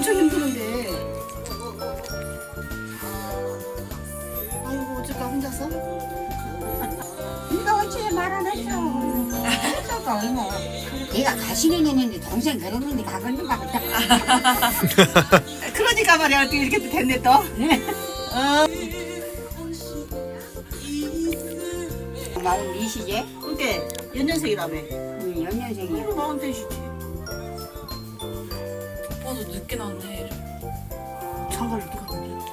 엄청 힘드는데. 아이고 어쩔까 혼자서? 네가 어찌 말안 했어? 했을까 얼마? 네가 가시는 했는데 동생 가겠는가 보다. 그러니까 말이야 어떻게 이렇게 됐네 또. 어. 마흔 이시제? 그게 연년생이라며. 응, 연년생이야. 이거 마음 되시지. 오빠도 늦게 났네. 장가를 이렇게 갔는데.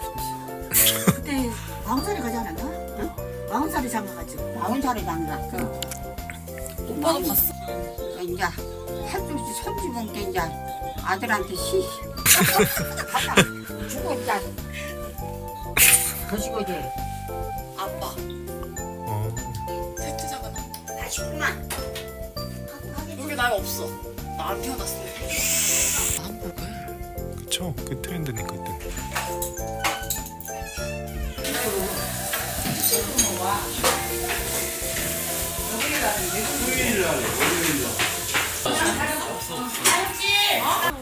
그때 마흔 살에 가지 않았나? 응? 마흔 살에 장가가지고. 마흔 살에 장가. 그, 오빠도 봤어. 그 이제 할줄씩 손주본 게 이제 아들한테 시. 주고 이제 거시고 이제 아빠. 어. 나. 아쉽구만. 여기 나이 없어. 나 안 태어났어. 그쵸? 그 트렌드니까 그때. 너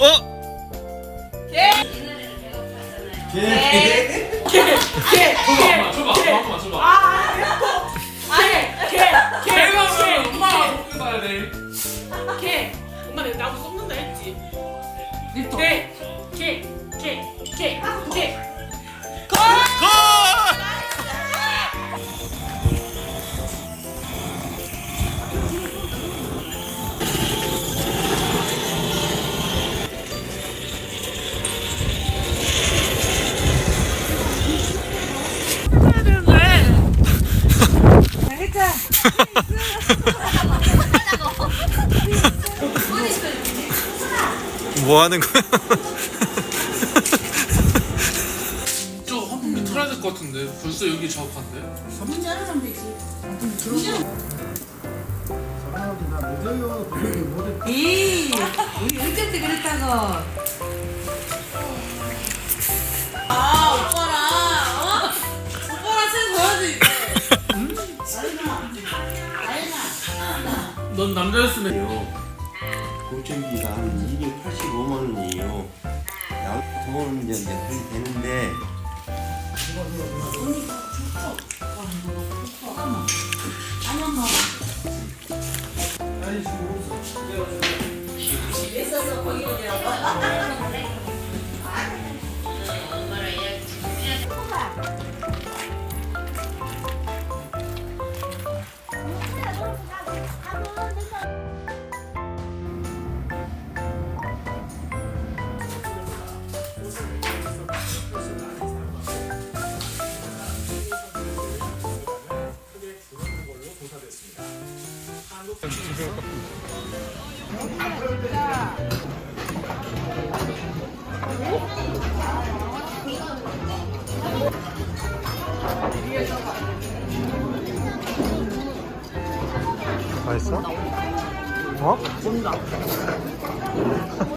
어? 걔 나도 썩는다 했지. 걔, 걔, 걔, 걔, 걔. 뭐 하는 거야? 저 한번 틀어야 될 것 같은데 벌써 여기 작업한데? 문제 알아면 되지. 에이, 우리 언제 때 그랬다고? 아, 오빠랑, 어? 오빠랑 새 보여줘, 이제. 넌 남자였으면 고정비가 한 285만 원이에요. 양 들어오는 데 그렇게 되는데 다 했어? 어? 맛있어? 어? 뭔다